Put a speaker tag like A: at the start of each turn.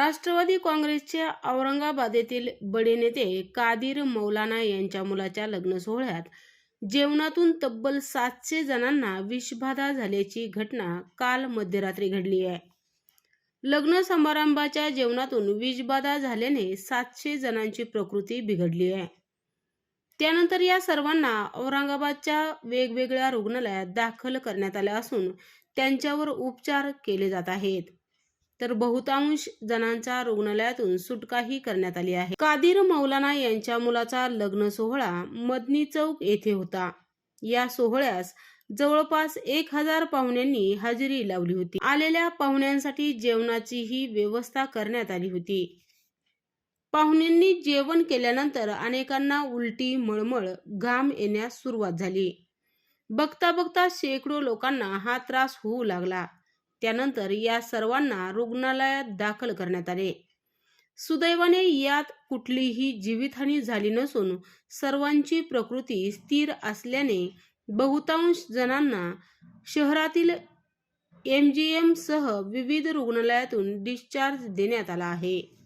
A: राष्ट्रवादी काँग्रेसचे औरंगाबाद येथील बडे नेते कादिर मौलाना यांच्या मुलाच्या लग्न सोहळ्यात जेवणातून तब्बल सातशे जणांना विषबाधा झाल्याची घटना काल मध्यरात्री घडली आहे. लग्न समारंभाच्या जेवणातून विषबाधा झाल्याने सातशे जणांची प्रकृती बिघडली आहे. त्यानंतर या सर्वांना औरंगाबादच्या वेगवेगळ्या रुग्णालयात दाखल करण्यात आले असून त्यांच्यावर उपचार केले जात आहेत. तर बहुतांश जणांचा रुग्णालयातून सुटकाही करण्यात आली आहे. कादिर मौलाना यांच्या मुलाचा लग्न सोहळा मदनी चौक येथे होता. या सोहळ्यास जवळपास एक हजार पाहुण्यांनी हजेरी लावली होती. आलेल्या पाहुण्यांसाठी जेवणाचीही व्यवस्था करण्यात आली होती. पाहुण्यांनी जेवण केल्यानंतर अनेकांना उलटी मळमळ घाम येण्यास सुरुवात झाली. बघता बघता शेकडो लोकांना हा त्रास होऊ लागला. त्यानंतर या सर्वांना रुग्णालयात दाखल करण्यात आले. सुदैवाने यात कुठलीही जीवितहानी झाली नसून सर्वांची प्रकृती स्थिर असल्याने बहुतांश जणांना शहरातील एम जी एम सह विविध रुग्णालयातून डिस्चार्ज देण्यात आला आहे.